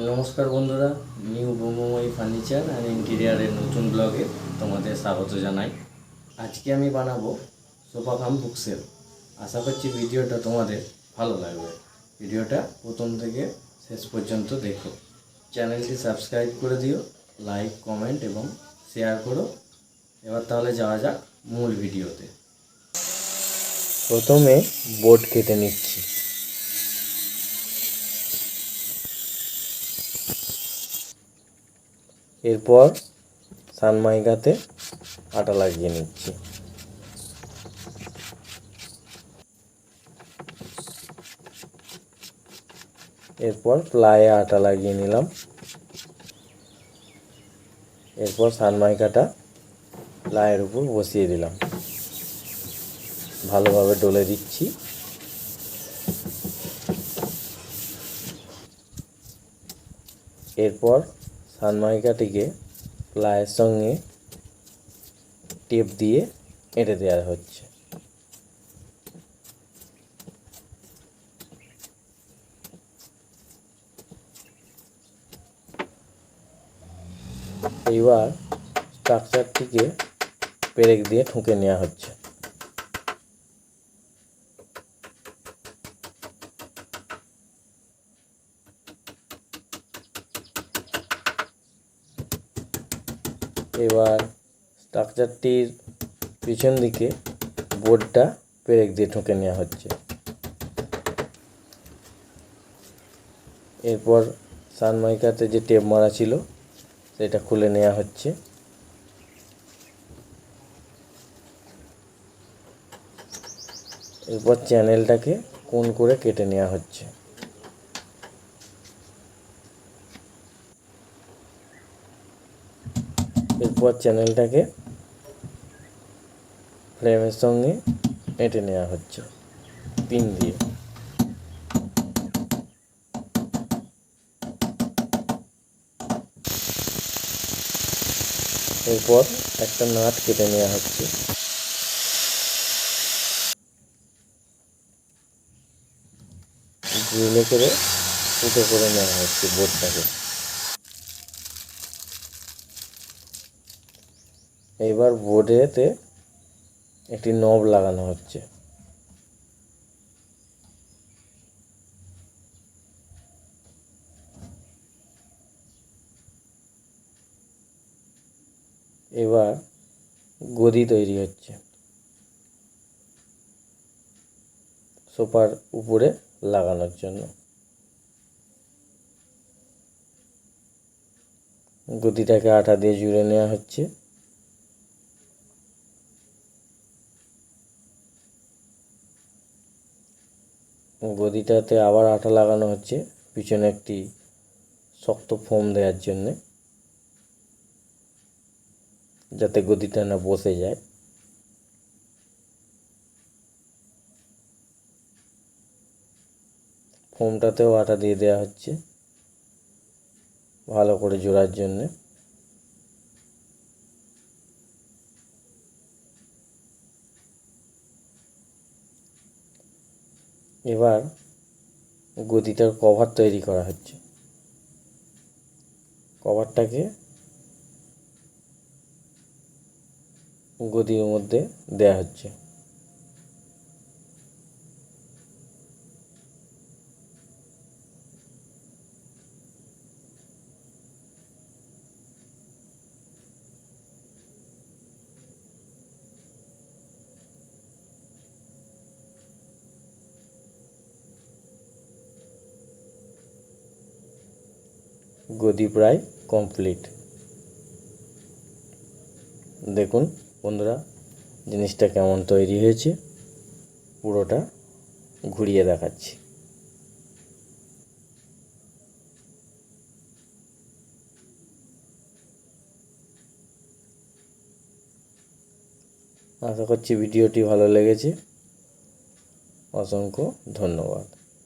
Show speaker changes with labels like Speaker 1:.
Speaker 1: নমস্কার বন্ধুরা new Bomomoyi furniture and ইন্টেরিয়ারের নতুন ব্লগে তোমাদের স্বাগত জানাই। আজকে আমি বানাবো সোফা কাম বুকসেল আশা করছি ভিডিওটা তোমাদের ভালো লাগবে। ভিডিওটা প্রথম থেকে শেষ পর্যন্ত দেখো। চ্যানেলটি সাবস্ক্রাইব করে দিও লাইক কমেন্ট এবং শেয়ার করো। এবার তাহলে যাওয়া যাক মূল ভিডিওতে। প্রথমে বোর্ড কেটে নিচ্ছি। এরপর সানমাইকাতে আটা লাগিয়ে নিচ্ছি। এরপর প্লায়ে আটা লাগিয়ে নিলাম। এরপর সানমাইকাটা প্লায়ের উপর বসিয়ে দিলাম। ভালোভাবে ডলে দিচ্ছি। এরপর সানমাইকাটিকে প্লায়ের সঙ্গে টেপ দিয়ে এঁটে দেওয়া হচ্ছে। এইবার স্ট্রাকচারটিকে পেরেক দিয়ে ঠুকে নেওয়া হচ্ছে। এবার স্ট্রাকচারটির পিছন দিকে বোর্ডটা পেরেক দিয়ে ঠুকে নেওয়া হচ্ছে। এরপর সানমাইকাতে যে টেপ মারা ছিল, সেটা খুলে নেওয়া হচ্ছে। এরপর চ্যানেলটাকে কোন করে কেটে নেওয়া হচ্ছে। এরপর চ্যানেলটাকে ফ্রেমের সঙ্গে এঁটে নেওয়া হচ্ছে, পিন দিয়ে। এরপর একটা নাট কেটে নেওয়া হচ্ছে। ড্রিলে করে ফুটো করে নেওয়া হচ্ছে বোর্ডটাকে। এইবার বোর্ডেতে একটি নব লাগানো হচ্ছে। এবার গদি তৈরি হচ্ছে। সোফার উপরে লাগানোর জন্য। গদিটাকে আটা দিয়ে জুড়ে নেওয়া হচ্ছে। গদিটাতে আবার আটা লাগানো হচ্ছে, পিছনে একটি শক্ত ফোম দেওয়ার জন্যে, যাতে গদিটা না বসে যায়। ফোমটাতেও আটা দিয়ে দেওয়া হচ্ছে, ভালো করে জোড়ার জন্যে। এবার গদিটার কভার তৈরি করা হচ্ছে। কভারটাকে গদির মধ্যে দেয়া হচ্ছে। গদি প্রায় কমপ্লিট দেখুন বন্ধুরা, জিনিসটা কেমন তৈরি হয়েছে, পুরোটা ঘুরিয়ে দেখাচ্ছি। আশা করছি ভিডিওটি ভালো লেগেছে। অসংখ্য ধন্যবাদ।